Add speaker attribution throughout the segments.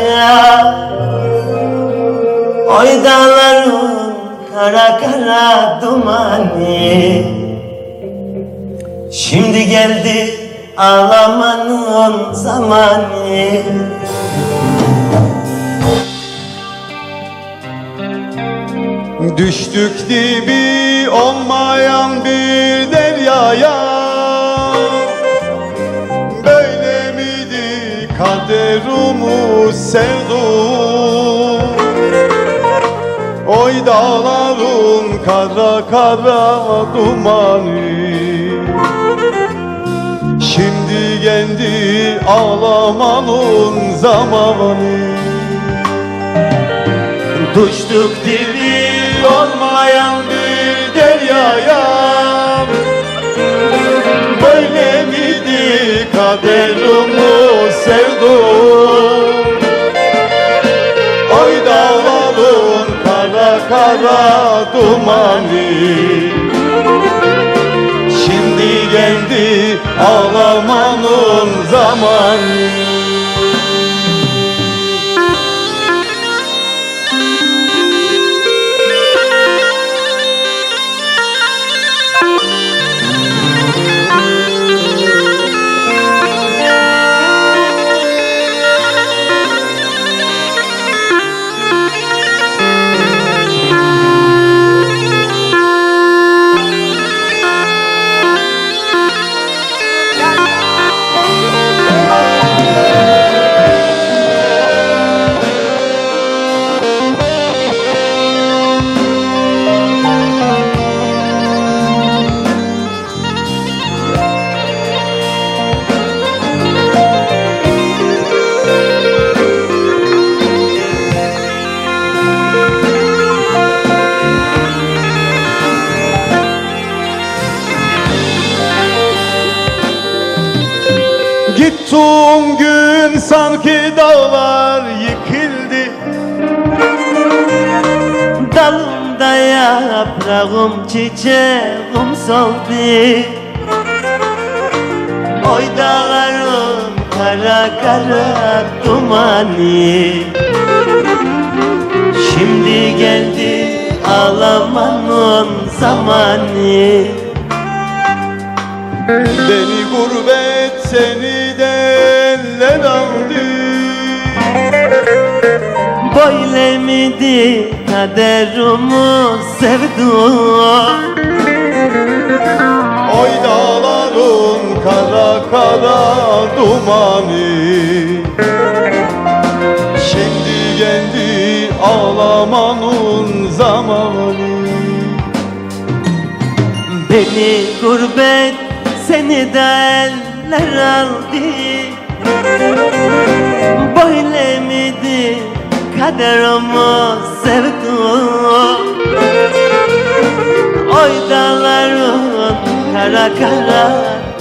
Speaker 1: yaraya Oy dağların kara kara dumanı. Şimdi geldi ağlamanın zamanı.
Speaker 2: Düştük dibi olmayan bir deryaya miydi kaderumuz sevdum Oy dağların kara kara dumanı. Şimdi geldi ağlamanın zamanı.
Speaker 1: Düştük dibi olmayan bir deryaya.
Speaker 2: Böyle miydi kaderumuz sevdum. Oy dağların kara kara dumanı. Şimdi geldi ağlamanın zamanı Gittiğin gün sanki dağlar yıkıldı.
Speaker 1: Dalımda yaprağım çiçeğim soldu. Oy dağların kara kara dumanı. Şimdi geldi ağlamanın zamanı.
Speaker 2: Beni gurbet seni de eller aldı
Speaker 1: Böyle miydi kaderimi sevdum
Speaker 2: Oy dağların kara kara dumanı. Şimdi geldi ağlamanın zamanı.
Speaker 1: Beni gurbet seni de eller aldı Böyle miydi kaderimi sevdum Oy dağların kara kara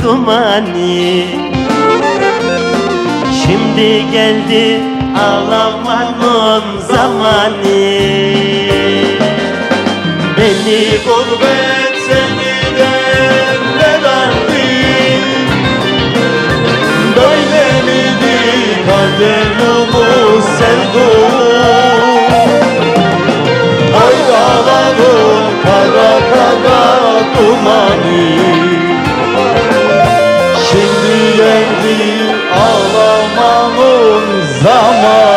Speaker 1: dumanı. Şimdi geldi ağlamanın zamanı. Beni gurbet seni
Speaker 2: Şimdi geldi ağlamanın zamanı